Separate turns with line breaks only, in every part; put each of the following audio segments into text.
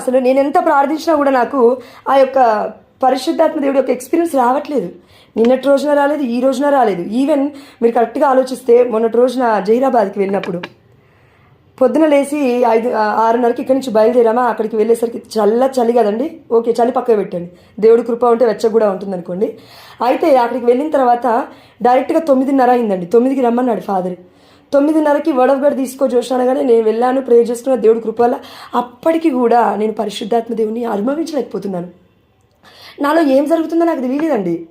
అసలు నేను ఎంత ప్రార్థించినా కూడా నాకు ఆ యొక్క పరిశుద్ధాత్మ దేవుడి యొక్క ఎక్స్పీరియన్స్ రావట్లేదు. నిన్నటి రోజున రాలేదు ఈ రోజున రాలేదు. ఈవెన్ మీరు కరెక్ట్గా ఆలోచిస్తే మొన్నటి రోజున జహీరాబాద్కి వెళ్ళినప్పుడు పొద్దున లేచి ఐదు ఆరున్నరకి ఇక్కడి నుంచి బయలుదేరామా? అక్కడికి వెళ్ళేసరికి చల్ల చలి కదండి. ఓకే చలి పక్కకు పెట్టండి. దేవుడి కృప ఉంటే వెచ్చ కూడా ఉంటుంది అనుకోండి అయితే అక్కడికి వెళ్ళిన తర్వాత డైరెక్ట్గా తొమ్మిదిన్నర అయిందండి. తొమ్మిదికి రమ్మన్నాడు ఫాదర్. తొమ్మిదిన్నరకి వడవగడ తీసుకో చూసినాను కానీ నేను వెళ్ళాను ప్రే చేసుకున్న దేవుడి కృపల అప్పటికి కూడా నేను పరిశుద్ధాత్మ దేవుని అనుభవించలేకపోతున్నాను. నాలో ఏం జరుగుతుందో నాకు తెలియలేదండి.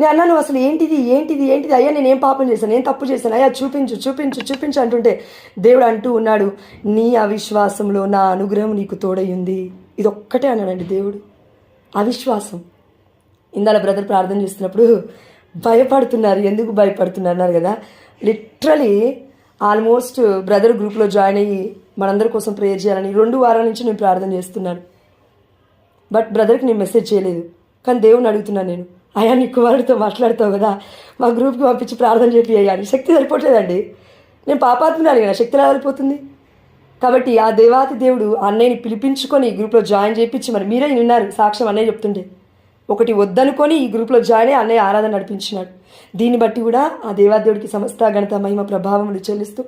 నేను అన్నాను అసలు ఏంటిది? ఏంటిది? ఏంటిది? అయ్యా నేను ఏం పాపం చేశాను? ఏం తప్పు చేశాను? అయ్యా చూపించు చూపించు చూపించు అంటుంటే దేవుడు అంటూ ఉన్నాడు నీ అవిశ్వాసంలో నా అనుగ్రహం నీకు తోడయ్యింది. ఇది ఒక్కటే అన్నాడండి దేవుడు. అవిశ్వాసం. ఇందాల బ్రదర్ ప్రార్థన చేస్తున్నప్పుడు భయపడుతున్నారు. ఎందుకు భయపడుతున్నారు అన్నారు కదా? లిటరలీ ఆల్మోస్ట్ బ్రదర్ గ్రూప్లో జాయిన్ అయ్యి మనందరి కోసం ప్రేయర్ చేయాలని రెండు వారాల నుంచి నేను ప్రార్థన చేస్తున్నాను. బట్ బ్రదర్కి నేను మెసేజ్ చేయలేదు. కానీ దేవుని అడుగుతున్నాను నేను. అయ్యా నీ కుమారుడితో మాట్లాడతావు కదా? మా గ్రూప్కి పంపించి ప్రార్థన చెప్పి అయ్యా శక్తి సరిపోవట్లేదండి. నేను పాపాత్మనాలి కదా. శక్తి రాలిపోతుంది సరిపోతుంది? కాబట్టి ఆ దేవాతి దేవుడు అన్నయ్యని పిలిపించుకొని గ్రూప్లో జాయిన్ చేయించి మరి మీరే విన్నారు సాక్ష్యం అన్నయ్య చెప్తుండే ఒకటి వద్దనుకొని ఈ గ్రూప్లో జాయిన్ అయ్యి అన్నయ్య ఆరాధన నడిపించినాడు. దీన్ని బట్టి కూడా ఆ దేవాదేవుడికి సమస్త గణిత మహిమ ప్రభావములు చెల్లిస్తూ.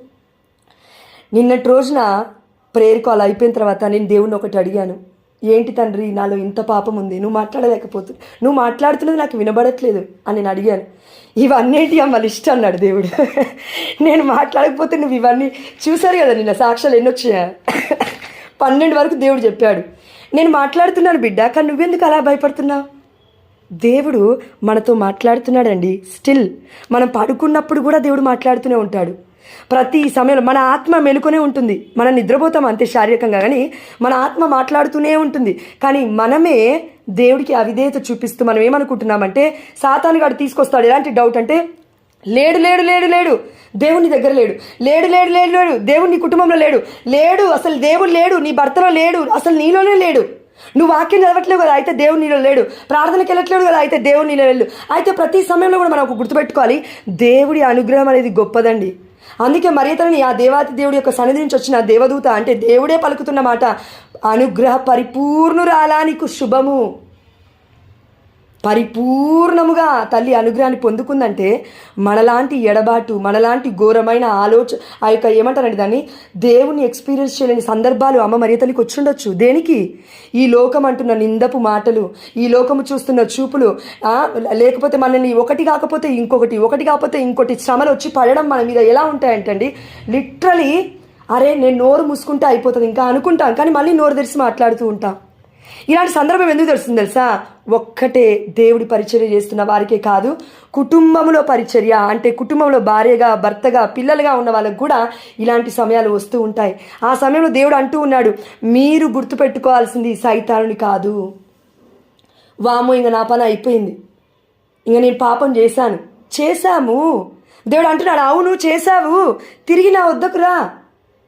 నిన్నటి రోజున ప్రేయర్ కాల్ అయిపోయిన తర్వాత నేను దేవుణ్ణి ఒకటి అడిగాను. ఏంటి తండ్రి నాలో ఇంత పాపం ఉంది నువ్వు మాట్లాడలేకపోతు నువ్వు మాట్లాడుతున్నది నాకు వినబడట్లేదు అని నేను అడిగాను. ఇవన్నీ అమ్మని ఇష్టం అన్నాడు దేవుడు. నేను మాట్లాడకపోతే నువ్వు ఇవన్నీ చూశారు కదా నిన్న సాక్ష్యాలు ఎన్ని వచ్చాయా పన్నెండు వరకు దేవుడు చెప్పాడు. నేను మాట్లాడుతున్నాను బిడ్డ కానీ నువ్వెందుకు అలా భయపడుతున్నావు? దేవుడు మనతో మాట్లాడుతున్నాడండి. స్టిల్ మనం పడుకున్నప్పుడు కూడా దేవుడు మాట్లాడుతూనే ఉంటాడు. ప్రతి సమయంలో మన ఆత్మ మెలుకొనే ఉంటుంది. మనం నిద్రపోతాం అంతే శారీరకంగా కానీ మన ఆత్మ మాట్లాడుతూనే ఉంటుంది. కానీ మనమే దేవుడికి అవిధేయత చూపిస్తూ మనం ఏమనుకుంటున్నామంటే సాతానుగాడు తీసుకొస్తాడు. ఎలాంటి డౌట్ అంటే లేడు లేడు లేడు లేడు దేవుని దగ్గర లేడు. లేడు లేడు లేడు లేడు దేవుడు నీ కుటుంబంలో లేడు. లేడు అసలు దేవుడు లేడు నీ భర్తలో లేడు అసలు నీలోనే లేడు. నువ్వు వాక్యం చదవట్లేవు కదా అయితే దేవుడు నీలో లేడు. ప్రార్థనకి వెళ్ళట్లేడు కదా అయితే దేవుడు నీలో లేడు. అయితే ప్రతి సమయంలో కూడా మనం ఒక గుర్తుపెట్టుకోవాలి దేవుడి అనుగ్రహం అనేది గొప్పదండి. అందుకే మరియతలని ఆ దేవాతి దేవుడి యొక్క సన్నిధి నుంచి వచ్చిన దేవదూత అంటే దేవుడే పలుకుతున్న మాట అనుగ్రహ పరిపూర్ణురాలా నీకు శుభము. పరిపూర్ణముగా తల్లి అనుగ్రహాన్ని పొందుకుందంటే మనలాంటి ఎడబాటు మనలాంటి ఘోరమైన ఆలోచన ఆ యొక్క ఏమంటారండి దాన్ని? దేవుని ఎక్స్పీరియన్స్ చేయలేని సందర్భాలు అమ్మ మరి తల్లికి వచ్చుండొచ్చు. దేనికి? ఈ లోకం అంటున్న నిందపు మాటలు ఈ లోకము చూస్తున్న చూపులు లేకపోతే మనల్ని ఒకటి కాకపోతే ఇంకొకటి ఒకటి కాకపోతే ఇంకొకటి శ్రమలు వచ్చి పడడం మన మీద ఎలా ఉంటాయంటండి? లిటరలీ అరే నేను నోరు మూసుకుంటే అయిపోతుంది ఇంకా అనుకుంటాం కానీ మళ్ళీ నోరు తెరిచి మాట్లాడుతూ ఉంటాం. ఇలాంటి సందర్భం ఎందుకు తెలుస్తుంది తెలుసా? ఒక్కటే దేవుడి పరిచర్య చేస్తున్న వారికే కాదు కుటుంబంలో పరిచర్య అంటే కుటుంబంలో భార్యగా భర్తగా పిల్లలుగా ఉన్న వాళ్ళకు కూడా ఇలాంటి సమయాలు వస్తూ ఉంటాయి. ఆ సమయంలో దేవుడు అంటూ ఉన్నాడు మీరు గుర్తుపెట్టుకోవాల్సింది సైతానుని కాదు. వాము ఇంక నా పని అయిపోయింది. ఇంక నేను పాపం చేశాను. చేశాము. దేవుడు అంటున్నాడు అవును చేశావు. తిరిగి నా వద్దకురా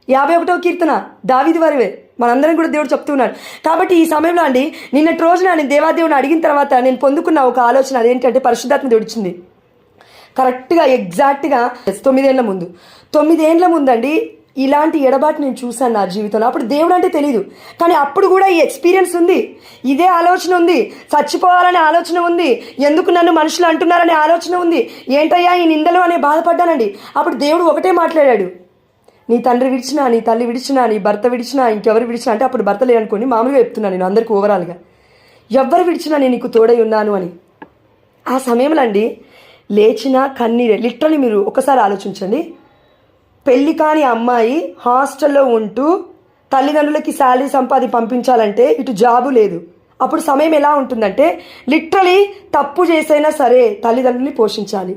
యాభై ఒకటో కీర్తన దావిది వారివే. మనందరం కూడా దేవుడు చెప్తున్నాడు కాబట్టి ఈ సమయంలో అండి నిన్నటి రోజున నేను దేవాదేవుని అడిగిన తర్వాత నేను పొందుకున్న ఒక ఆలోచన అదేంటంటే పరిశుద్ధాత్మ దేవుడిచ్చింది కరెక్ట్గా ఎగ్జాక్ట్గా తొమ్మిదేళ్ళ ముందు. తొమ్మిదేళ్ళ ముందండి ఇలాంటి ఎడబాటు నేను చూశాను నా జీవితంలో. అప్పుడు దేవుడు అంటే తెలియదు కానీ అప్పుడు కూడా ఈ ఎక్స్పీరియన్స్ ఉంది. ఇదే ఆలోచన ఉంది. చచ్చిపోవాలనే ఆలోచన ఉంది. ఎందుకు నన్ను మనుషులు అంటున్నారనే ఆలోచన ఉంది. ఏంటయ్యా ఈ నిందలు అనే బాధపడ్డానండి. అప్పుడు దేవుడు ఒకటే మాట్లాడాడు. నీ తండ్రి విడిచినా నీ తల్లి విడిచినా నీ భర్త విడిచినా ఇంకెవరు విడిచినా అంటే అప్పుడు భర్త లేదనుకోండి మామూలుగా చెప్తున్నాను నేను అందరికీ ఓవరాల్గా. ఎవ్వరు విడిచినా నేను నీకు తోడై ఉన్నాను అని. ఆ సమయంలో అండి లేచిన కన్నీరే లిటరలీ మీరు ఒకసారి ఆలోచించండి. పెళ్ళి కాని అమ్మాయి హాస్టల్లో ఉంటూ తల్లిదండ్రులకి శాలరీ సంపాది పంపించాలంటే ఇటు జాబు లేదు. అప్పుడు సమయం ఎలా ఉంటుందంటే లిటరలీ తప్పు చేసైనా సరే తల్లిదండ్రుల్ని పోషించాలి.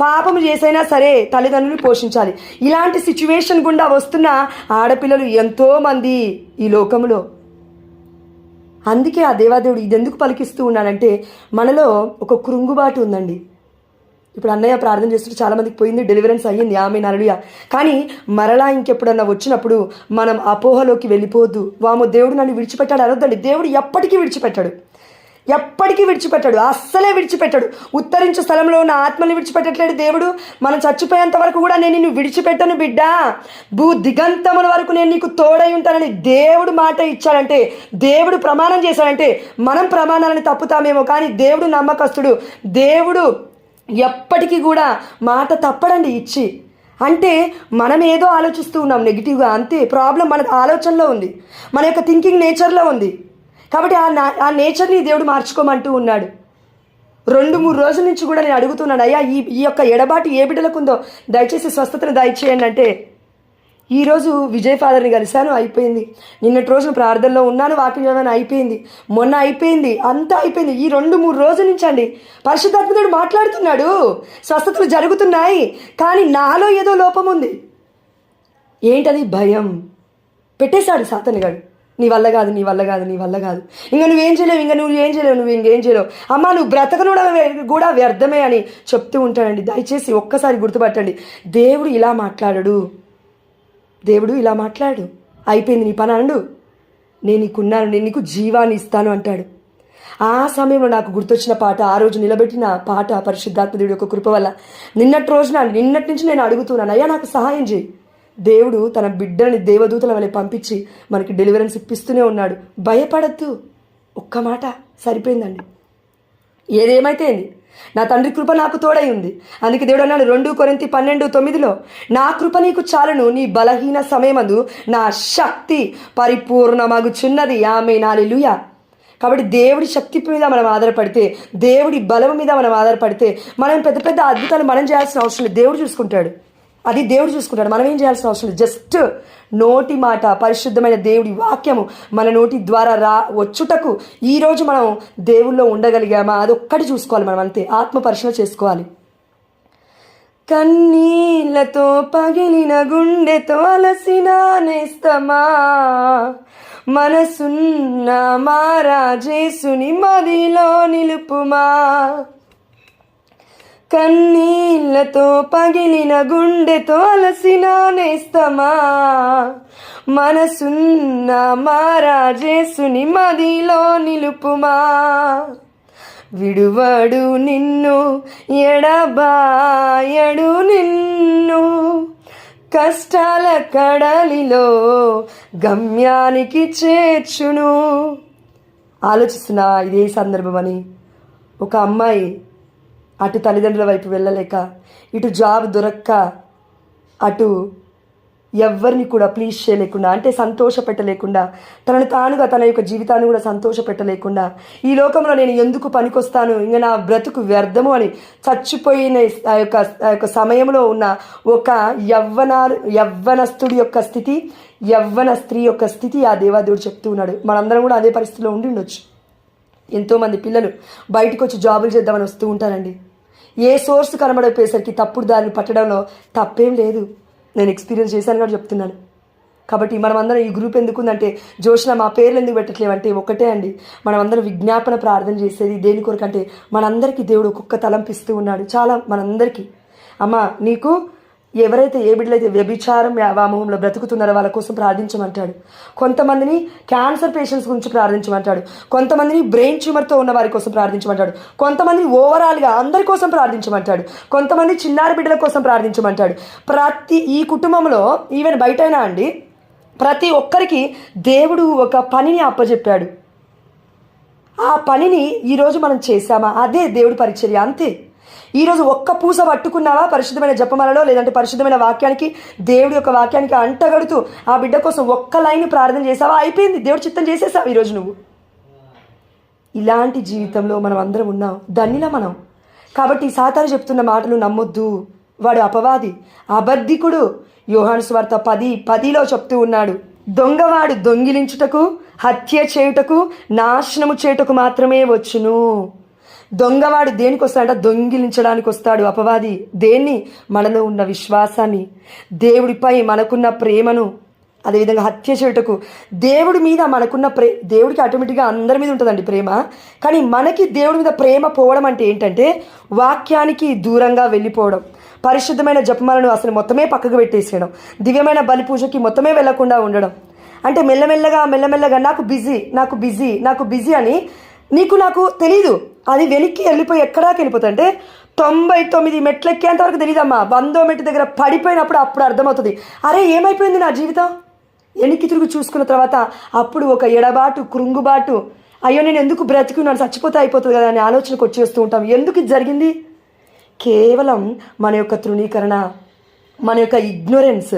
పాపం చేసైనా సరే తల్లిదండ్రుల్ని పోషించాలి. ఇలాంటి సిచ్యువేషన్ గుండా వస్తున్న ఆడపిల్లలు ఎంతోమంది ఈ లోకంలో. అందుకే ఆ దేవాదేవుడు ఇది ఎందుకు పలికిస్తూ ఉన్నాడంటే మనలో ఒక కృంగుబాటు ఉందండి. ఇప్పుడు అన్నయ్య ప్రార్థన చేస్తుంటే చాలా మందికి పోయింది డెలివరెన్స్ అయ్యింది. ఆమె నరళియ కానీ మరలా ఇంకెప్పుడన్నా వచ్చినప్పుడు మనం అపోహలోకి వెళ్ళిపోవద్దు. వామో దేవుడు నన్ను విడిచిపెట్టాడు అనొద్దండి. దేవుడు ఎప్పటికీ విడిచిపెట్టాడు. ఎప్పటికీ విడిచిపెట్టాడు. అస్సలే విడిచిపెట్టాడు. ఉత్తరించు స్థలంలో ఉన్న ఆత్మని విడిచిపెట్టట్లేడు దేవుడు. మనం చచ్చిపోయేంత వరకు కూడా నేను నిన్ను విడిచిపెట్టను బిడ్డ. భూ దిగంతముల వరకు నేను నీకు తోడై ఉంటానని దేవుడు మాట ఇచ్చాడంటే దేవుడు ప్రమాణం చేశాడంటే మనం ప్రమాణాలను తప్పుతామేమో కానీ దేవుడు నమ్మకస్తుడు. దేవుడు ఎప్పటికీ కూడా మాట తప్పడండి ఇచ్చి. అంటే మనం ఏదో ఆలోచిస్తూ ఉన్నాం నెగిటివ్గా. అంతే ప్రాబ్లం మన ఆలోచనలో ఉంది. మన యొక్క థింకింగ్ నేచర్లో ఉంది. కాబట్టి ఆ నా ఆ నేచర్ని దేవుడు మార్చుకోమంటూ ఉన్నాడు. రెండు మూడు రోజుల నుంచి కూడా నేను అడుగుతున్నాను అయ్యా ఈ ఈ యొక్క ఎడబాటు ఏ బిడ్డలకు ఉందో? దయచేసి స్వస్థతను దయచేయండి. అంటే ఈరోజు విజయ్ ఫాదర్ని కలిశాను అయిపోయింది. నిన్నటి రోజున ప్రార్థనలో ఉన్నాను వాకింగ్ చదివాను అయిపోయింది. మొన్న అయిపోయింది అంతా అయిపోయింది. ఈ రెండు మూడు రోజుల నుంచి అండి పరిశుద్ధాత్మతుడు మాట్లాడుతున్నాడు. స్వస్థతలు జరుగుతున్నాయి కానీ నాలో ఏదో లోపం ఉంది. ఏంటది భయం? పెట్టేశాడు సాతనగాడు నీ వల్ల కాదు నీ వల్ల కాదు నీ వల్ల కాదు. ఇంకా నువ్వేం చేయలేవు ఇంకా నువ్వు ఏం చేయలేవు నువ్వు ఇంకేం చేయలేవు. అమ్మ నువ్వు బ్రతకను కూడా వ్యర్థమే అని చెప్తూ ఉంటాడండి. దయచేసి ఒక్కసారి గుర్తుపట్టండి. దేవుడు ఇలా మాట్లాడడు. దేవుడు ఇలా మాట్లాడు. అయిపోయింది నీ పని అనడు. నేను నీకున్నాను నేను నీకు జీవాన్ని ఇస్తాను అంటాడు. ఆ సమయంలో నాకు గుర్తొచ్చిన పాట ఆ రోజు నిలబెట్టిన పాట పరిశుద్ధాత్మదేవుడి యొక్క కృప వల్ల. నిన్నటి రోజున నిన్నటి నుంచి నేను అడుగుతున్నాను అయ్యా నాకు సహాయం చేయి. దేవుడు తన బిడ్డని దేవదూతల వలె పంపించి మనకి డెలివరెన్స్ ఇప్పిస్తూనే ఉన్నాడు. భయపడద్దు. ఒక్క మాట సరిపోయిందండి. ఏదేమైతే నా తండ్రి కృప నాకు తోడై ఉంది. అందుకే దేవుడు అన్నాడు రెండు కొరింతి పన్నెండు తొమ్మిదిలో నా కృప నీకు చాలును నీ బలహీన సమయమందు నా శక్తి పరిపూర్ణమగుచున్నది. ఆమె నాలిలుయ కాబట్టి దేవుడి శక్తి మీద మనం ఆధారపడితే దేవుడి బలం మీద మనం ఆధారపడితే మనం పెద్ద పెద్ద అద్భుతాలు మనం చేయాల్సిన అవసరం లేదు. దేవుడు చూసుకుంటాడు. అది దేవుడు చూసుకుంటాడు. మనం ఏం చేయాల్సిన అవసరం లేదు. జస్ట్ నోటి మాట పరిశుద్ధమైన దేవుడి వాక్యము మన నోటి ద్వారా రా వచ్చుటకు ఈరోజు మనం దేవుల్లో ఉండగలిగామా? అదొక్కటి చూసుకోవాలి మనం అంతే. ఆత్మ పరిశీలన చేసుకోవాలి. కన్నీళ్ళతో పగిలిన గుండెతో అలసిన నేస్తమా? మనసున్న మారాజేసుని మదిలో నిలుపుమా? కన్నీళ్ళతో పగిలిన గుండెతో అలసిన నేస్తమా? మనసున్న మారాజేసుని మదిలో నిలుపుమా? విడువడు నిన్ను ఎడబాయడు నిన్ను. కష్టాల కడలిలో గమ్యానికి చేర్చును. ఆలోచిస్తున్నా ఇదే సందర్భం అని ఒక అమ్మాయి అటు తల్లిదండ్రుల వైపు వెళ్ళలేక ఇటు జాబ్ దొరక్క అటు ఎవ్వరిని కూడా ప్లీజ్ చేయలేకుండా అంటే సంతోష పెట్టలేకుండా తనను తానుగా తన యొక్క జీవితాన్ని కూడా సంతోష పెట్టలేకుండా ఈ లోకంలో నేను ఎందుకు పనికొస్తాను? ఇంకా నా బ్రతుకు వ్యర్థము అని చచ్చిపోయిన ఆ యొక్క ఆ యొక్క సమయంలో ఉన్న ఒక యవ్వనారు యవ్వనస్తుడి యొక్క స్థితి యవ్వన స్త్రీ యొక్క స్థితి ఆ దేవాదేవుడు చెప్తూ ఉన్నాడు. మనందరం కూడా అదే పరిస్థితిలో ఉండి ఉండొచ్చు. ఎంతోమంది పిల్లలు బయటకు వచ్చి జాబులు చేద్దామని వస్తూ ఉంటారండి. ఏ సోర్స్ కనబడపోయేసరికి తప్పుడు దారిని పట్టడంలో తప్పేం లేదు. నేను ఎక్స్పీరియన్స్ చేశాను కూడా చెప్తున్నాను. కాబట్టి మనమందరం ఈ గ్రూప్ ఎందుకు ఉందంటే జోష్న మా పేర్లు ఎందుకు పెట్టట్లేవంటే ఒకటే అండి. మనమందరం విజ్ఞాపన ప్రార్థన చేసేది దేని కొరకంటే మనందరికీ దేవుడు ఒక్కొక్క తలంపిస్తూ ఉన్నాడు. చాలా మనందరికీ. అమ్మ నీకు ఎవరైతే ఏ బిడ్డలైతే వ్యభిచారం వ్యామోహంలో బ్రతుకుతున్నారో వాళ్ళ కోసం ప్రార్థించమంటాడు. కొంతమందిని క్యాన్సర్ పేషెంట్స్ గురించి ప్రార్థించమంటాడు. కొంతమందిని బ్రెయిన్ ట్యూమర్తో ఉన్న వారి కోసం ప్రార్థించమంటాడు. కొంతమందిని ఓవరాల్గా అందరి కోసం ప్రార్థించమంటాడు. కొంతమంది చిన్నారి బిడ్డల కోసం ప్రార్థించమంటాడు. ప్రతి ఈ కుటుంబంలో ఈవెన్ బయటైనా అండి ప్రతి ఒక్కరికి దేవుడు ఒక పనిని అప్పచెప్పాడు ఆ పనిని ఈరోజు మనం చేశామా? అదే దేవుడి పరిచర్య అంతే. ఈరోజు ఒక్క పూస పట్టుకున్నావా పరిశుద్ధమైన జపమాలలో లేదంటే పరిశుద్ధమైన వాక్యానికి? దేవుడి యొక్క వాక్యానికి అంటగడుతూ ఆ బిడ్డ కోసం ఒక్క లైన్ ప్రార్థన చేసావా? అయిపోయింది. దేవుడు చిత్తం చేసేసావు ఈరోజు నువ్వు. ఇలాంటి జీవితంలో మనం అందరం ఉన్నాం. ధన్యుల మనం. కాబట్టి సాతాను చెప్తున్న మాటలు నమ్మొద్దు. వాడు అపవాది. అబద్ధికుడు. యోహాను స్వార్త పది పదిలో చెప్తూ ఉన్నాడు. దొంగవాడు దొంగిలించుటకు హత్య చేయుటకు నాశనము చేయుటకు మాత్రమే వచ్చును. దొంగవాడు దేనికి వస్తాడంట దొంగిలించడానికి వస్తాడు అపవాది దేన్ని? మనలో ఉన్న విశ్వాసాన్ని. దేవుడిపై మనకున్న ప్రేమను. అదేవిధంగా హత్య చేయుటకు. దేవుడి మీద మనకున్న ప్రే దేవుడికి ఆటోమేటిక్గా అందరి మీద ఉంటుందండి ప్రేమ. కానీ మనకి దేవుడి మీద ప్రేమ పోవడం అంటే ఏంటంటే వాక్యానికి దూరంగా వెళ్ళిపోవడం. పరిశుద్ధమైన జపమాలను అసలు మొత్తమే పక్కకు పెట్టేసేయడం. దివ్యమైన బలి పూజకి మొత్తమే వెళ్ళకుండా ఉండడం. అంటే మెల్లమెల్లగా మెల్లమెల్లగా నాకు బిజీ నాకు బిజీ నాకు బిజీ అని నీకు నాకు తెలీదు. అది వెనక్కి వెళ్ళిపోయి ఎక్కడాకి వెళ్ళిపోతుంది అంటే తొంభై తొమ్మిది మెట్లు ఎక్కేంత వరకు తెలియదమ్మా వందో మెట్టు దగ్గర పడిపోయినప్పుడు అప్పుడు అర్థమవుతుంది. అరే ఏమైపోయింది నా జీవితం? వెనక్కి తిరిగి చూసుకున్న తర్వాత అప్పుడు ఒక ఎడబాటు కృంగుబాటు అయ్యో నేను ఎందుకు బ్రతికున్నాను చచ్చిపోతే అయిపోతుంది కదా అనే ఆలోచనకు వచ్చేస్తూ ఉంటాం. ఎందుకు ఇది జరిగింది? కేవలం మన యొక్క తృణీకరణ మన యొక్క ఇగ్నోరెన్స్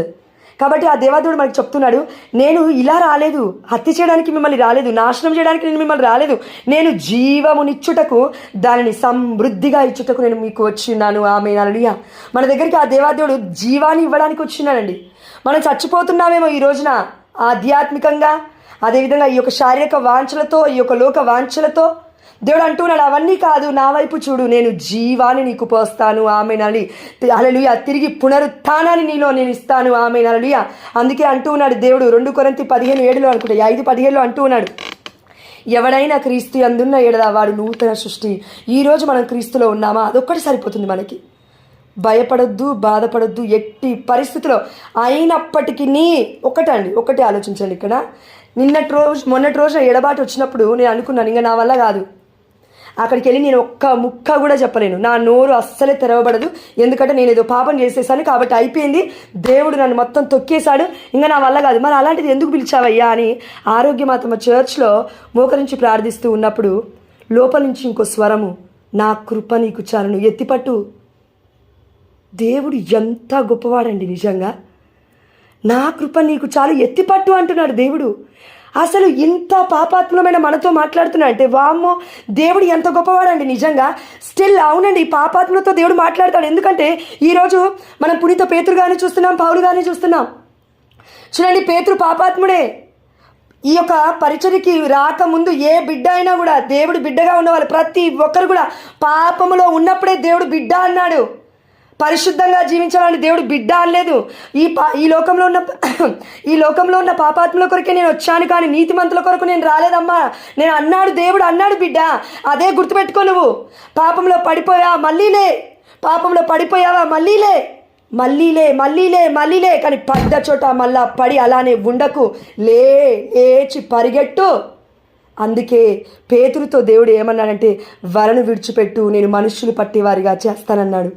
కాబట్టి ఆ దేవాదేవుడు మనకి చెప్తున్నాడు నేను ఇలా రాలేదు హత్య చేయడానికి మిమ్మల్ని రాలేదు నాశనం చేయడానికి నేను మిమ్మల్ని రాలేదు. నేను జీవమునిచ్చుటకు దానిని సమృద్ధిగా ఇచ్చుటకు నేను మీకు వచ్చిన్నాను ఆమె అలలియ మన దగ్గరికి ఆ దేవాదేవుడు జీవాన్ని ఇవ్వడానికి వచ్చినానండి మనం చచ్చిపోతున్నామేమో ఈ రోజున ఆధ్యాత్మికంగా అదేవిధంగా ఈ యొక్క శారీరక వాంఛలతో ఈ యొక్క లోక వాంఛలతో దేవుడు అంటున్నాడు అవన్నీ కాదు నా వైపు చూడు నేను జీవాన్ని నీకు పోస్తాను ఆమె నలి అలలుయ తిరిగి పునరుత్థానాన్ని నీలో నేను ఇస్తాను ఆమె నలలుయ అందుకే అంటూ ఉన్నాడు దేవుడు రెండు కొరంతి పదిహేను ఏడులో అనుకుంటా ఐదు పదిహేనులో అంటూ ఉన్నాడు ఎవడైనా క్రీస్తు అందున్న ఏడదా? వాడు నూతన సృష్టి. ఈరోజు మనం క్రీస్తులో ఉన్నామా? అదొక్కటి సరిపోతుంది మనకి. భయపడొద్దు బాధపడొద్దు ఎట్టి పరిస్థితిలో అయినప్పటికీ ఒకటండి ఒకటే ఆలోచించండి ఇక్కడ. నిన్నటి రోజు మొన్నటి రోజు ఎడబాటు వచ్చినప్పుడు నేను అనుకున్నాను ఇంకా నా వల్ల కాదు. అక్కడికి వెళ్ళి నేను ఒక్క ముక్క కూడా చెప్పలేను. నా నోరు అస్సలే తెరవబడదు. ఎందుకంటే నేను ఏదో పాపం చేసేసాను కాబట్టి అయిపోయింది. దేవుడు నన్ను మొత్తం తొక్కేశాడు. ఇంకా నా వల్ల కాదు. మరి అలాంటిది ఎందుకు పిలిచావయ్యా అని ఆరోగ్యమాతమ్మ చర్చ్లో మోకరించి ప్రార్థిస్తూ ఉన్నప్పుడు లోపల నుంచి ఇంకో స్వరము నా కృప నీకు చాలను ఎత్తిపట్టు. దేవుడు ఎంత గొప్పవాడండి నిజంగా. నా కృప నీకు చాలు. ఎత్తిపట్టు అంటున్నాడు దేవుడు. అసలు ఇంత పాపాత్మమైన మనతో మాట్లాడుతున్నా అంటే వామ్మో దేవుడు ఎంత గొప్పవాడండి నిజంగా. స్టిల్ అవునండి పాపాత్మలతో దేవుడు మాట్లాడతాడు. ఎందుకంటే ఈరోజు మనం పునీత పేతురు కానీ చూస్తున్నాం పౌలు కానీ చూస్తున్నాం. చూడండి పేతురు పాపాత్ముడే. ఈ యొక్క పరిచయకి రాకముందు ఏ బిడ్డ అయినా కూడా దేవుడు బిడ్డగా ఉన్నవాళ్ళు ప్రతి ఒక్కరు కూడా పాపములో ఉన్నప్పుడే దేవుడు బిడ్డ అన్నాడు. పరిశుద్ధంగా జీవించాలని దేవుడు బిడ్డ అనలేదు. ఈ పా ఈ లోకంలో ఉన్న ఈ లోకంలో ఉన్న పాపాత్మల కొరకే నేను వచ్చాను కానీ నీతిమంతుల కొరకు నేను రాలేదమ్మా. నేను అన్నాడు దేవుడు అన్నాడు బిడ్డ. అదే గుర్తుపెట్టుకో నువ్వు. పాపంలో పడిపోయా మళ్ళీలే పాపంలో పడిపోయావా? మళ్ళీలే మళ్ళీలే మళ్ళీలే మళ్ళీలే కానీ పడ్డ చోట మళ్ళా పడి అలానే ఉండకు. లే లేచి పరిగెట్టు. అందుకే పేతురుతో దేవుడు ఏమన్నాడంటే వరను విడిచిపెట్టు. నేను మనుషులు పట్టేవారిగా చేస్తానన్నాడు.